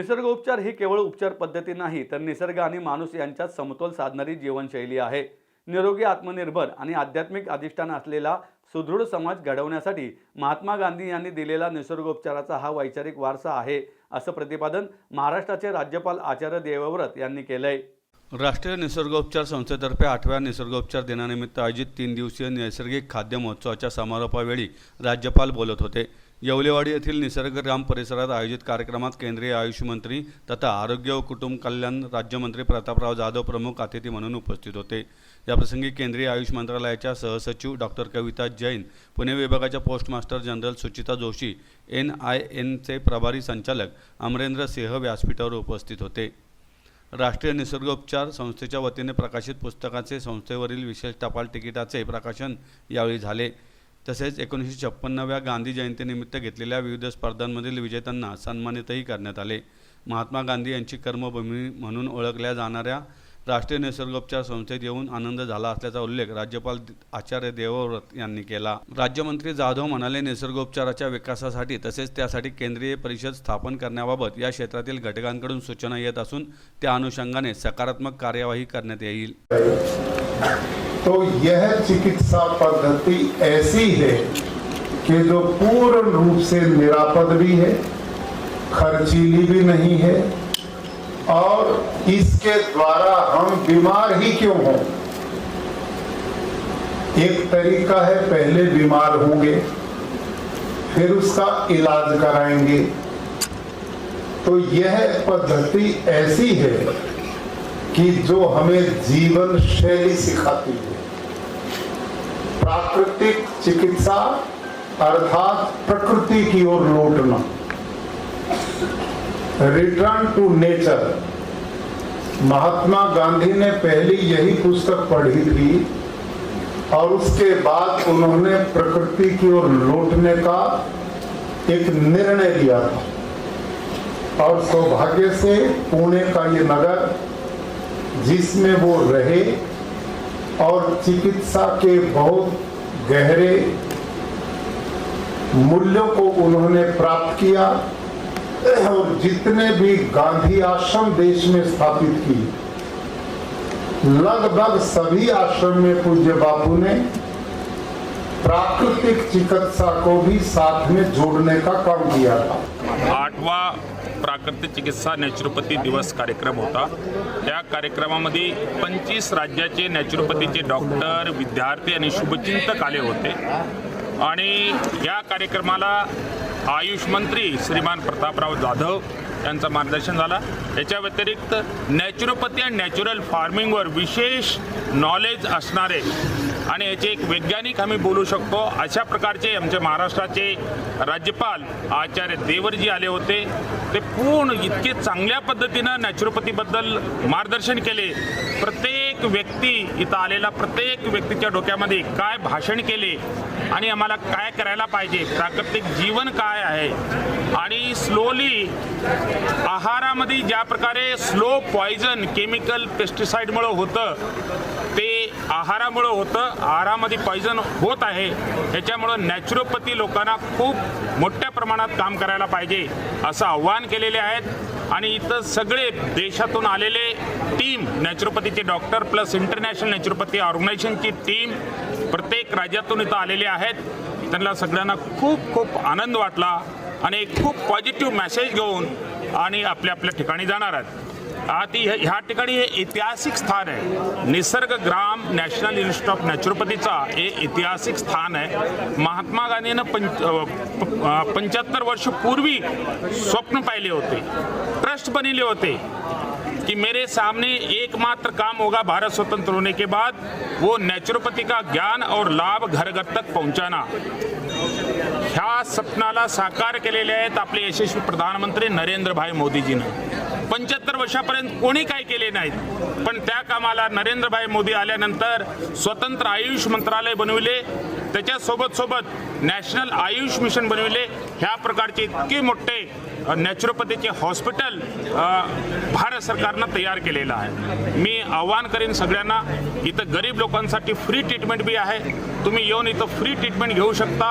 निसर्गोपचार ही केवळ उपचार पद्धती नाही तर निसर्ग आणि माणूस यांच्यात समतोल साधणारी जीवनशैली आहे. निरोगी आत्मनिर्भर आणि आध्यात्मिक अधिष्ठान असलेला सुदृढ समाज घडवण्यासाठी महात्मा गांधी यांनी दिलेला निसर्गोपचाराचा हा वैचारिक वारसा आहे असं प्रतिपादन महाराष्ट्राचे राज्यपाल आचार्य देवव्रत यांनी केलं आहे राष्ट्रीय निसर्गोपचार संस्थेतर्फे आठव्या निसर्गोपचार दिनानिमित्त आयोजित तीन दिवसीय नैसर्गिक खाद्य महोत्सवाच्या समारोपावेळी राज्यपाल बोलत होते. येवलेवाडी येथील निसर्गग्राम परिसरात आयोजित कार्यक्रमात केंद्रीय आयुष मंत्री तथा आरोग्य व कुटुंब कल्याण राज्यमंत्री प्रतापराव जाधव प्रमुख अतिथी म्हणून उपस्थित होते. याप्रसंगी केंद्रीय आयुष मंत्रालयाच्या सहसचिव डॉक्टर कविता जैन पुणे विभागाच्या postmaster general Suchita Joshi N I एनचे प्रभारी संचालक अमरेंद्र सिंह व्यासपीठावर उपस्थित होते. राष्ट्रीय निसर्गोपचार संस्थेच्या वतीने प्रकाशित पुस्तकाचे संस्थेवरील विशेष टपाल तिकिटाचे प्रकाशन यावेळी झाले. तसेच एकोणीसशे छप्पन्नाव्या गांधी जयंतीनिमित्त घेतलेल्या विविध स्पर्धांमधील विजेत्यांना सन्मानितही करण्यात आले. महात्मा गांधी यांची कर्मभूमी म्हणून ओळखल्या जाणाऱ्या राष्ट्रीय निसर्गोपचार संस्थेत येऊन आनंद झाला असल्याचा उल्लेख राज्यपाल आचार्य देवव्रत यांनी केला. राज्यमंत्री जाधव म्हणाले निसर्गोपचाराच्या विकासासाठी तसेच त्यासाठी केंद्रीय परिषद स्थापन करण्याबाबत या क्षेत्रातील घटकांकडून सूचना येत असून त्या अनुषंगाने सकारात्मक कार्यवाही करण्यात येईल. तो यह चिकित्सा पद्धति ऐसी है कि जो पूर्ण रूप से निरापद भी है खर्चीली भी नहीं है और इसके द्वारा हम बीमार ही क्यों हों? एक तरीका है, पहले बीमार होंगे, फिर उसका इलाज कराएँगे। तो यह पद्धति ऐसी है कि जो हमें जीवन शैली सिखाती है। प्राकृतिक चिकित्सा अर्थात प्रकृति की ओर लौटना। Return to nature Mahatma Gandhi ने पहली यही पुस्तक पढ़ी थी और उसके बाद उन्होंने प्रकृति की ओर लौटने का एक निर्णय लिया था। और सौभाग्य से पुणे का ये नगर, जिसमें वो रहे और चिकित्सा के बहुत गहरे मूल्यों को उन्होंने प्राप्त किया और जितने भी गांधी आश्रम देश में स्थापित किए लगभग सभी आश्रम में पूज्य बापू ने प्राकृतिक चिकित्सा को भी साथ में जोड़ने का काम किया था। आठवा प्राकृतिक चिकित्सा नॅचरोपॅथी दिवस कार्यक्रम होता। त्या कार्यक्रमामध्ये पंचवीस राज्याचे नॅचरोपॅथीचे डॉक्टर विद्यार्थी आणि शुभचिंतक आले होते. आणि या कार्यक्रमाला आयुष मंत्री श्रीमान प्रतापराव जाधव यांचं मार्गदर्शन झाला. याच्या व्यतिरिक्त नॅचरोपॅथी आणि नॅचरल फार्मिंगवर विशेष नॉलेज असणारे आणि याचे एक वैज्ञानिक आम्ही बोलू शकतो. अशा प्रकारचे आमचे महाराष्ट्राचे राज्यपाल आचार्य देवरजी आले होते. ते पूर्ण इतके चांगल्या पद्धतीनं नॅचरोपॅथीबद्दल मार्गदर्शन केले. प्रत्येक प्रत्येक व्यक्ती इथं आलेला प्रत्येक व्यक्तीच्या डोक्यामध्ये काय भाषण केले आणि आम्हाला काय करायला पाहिजे? प्राकृतिक जीवन काय आहे? आणि स्लोली आहारामध्ये ज्या प्रकारे स्लो पॉयझन केमिकल पेस्टिसाईडमुळं होतं ते आहारामुळं होतं आहारामध्ये पॉयझन होत आहे. त्याच्यामुळं नॅचरोपॅथी लोकांना खूप मोठ्या प्रमाणात काम करायला पाहिजे असं आव्हान केलेले आहेत. आणि इथं सगळे देशातून आलेले टीम नॅचरोपॅथीचे डॉक्टर प्लस इंटरनॅशनल नॅचरोपॅथी ऑर्गनायझेशनची टीम प्रत्येक राज्यातून इथं आलेले आहेत. त्यांना सगळ्यांना खूप खूप आनंद वाटला आणि एक खूप पॉझिटिव्ह मेसेज घेऊन आणि आपल्या आपल्या ठिकाणी जाणार आहेत. आधी ह्या ठिकाणी हे ऐतिहासिक स्थान आहे. Nisarg Gram national institute of नॅचरोपॅथीचा हे ऐतिहासिक स्थान आहे. महात्मा गांधीनं पंच पंच्याहत्तर वर्ष पूर्वी स्वप्न पाहिले होते. ट्रस्ट बनले होते कि मेरे सामने एकमात्र काम होगा भारत स्वतंत्र होने के बाद वो नेचुरोपैथी का ज्ञान और लाभ घर घर तक पहुंचाना. ह्या स्वप्नाला साकार केलेले आहेत आपले यशस्वी प्रधानमंत्री नरेंद्रभाई मोदीजीनं. पंच्याहत्तर वर्षापर्यंत कोणी काय केले नाहीत. पण त्या कामाला नरेंद्रभाई मोदी आल्यानंतर स्वतंत्र आयुष मंत्रालय बनविले. त्याच्यासोबत सोबत नॅशनल आयुष मिशन बनविले. ह्या प्रकारचे इतके मोठे नॅचरोपॅथीचे हॉस्पिटल भारत सरकारनं तयार केलेलं आहे. मी आव्हान करेन सगळ्यांना इथं गरीब लोकांसाठी फ्री ट्रीटमेंट बी आहे. तुम्ही येऊन इथं फ्री ट्रीटमेंट घेऊ शकता.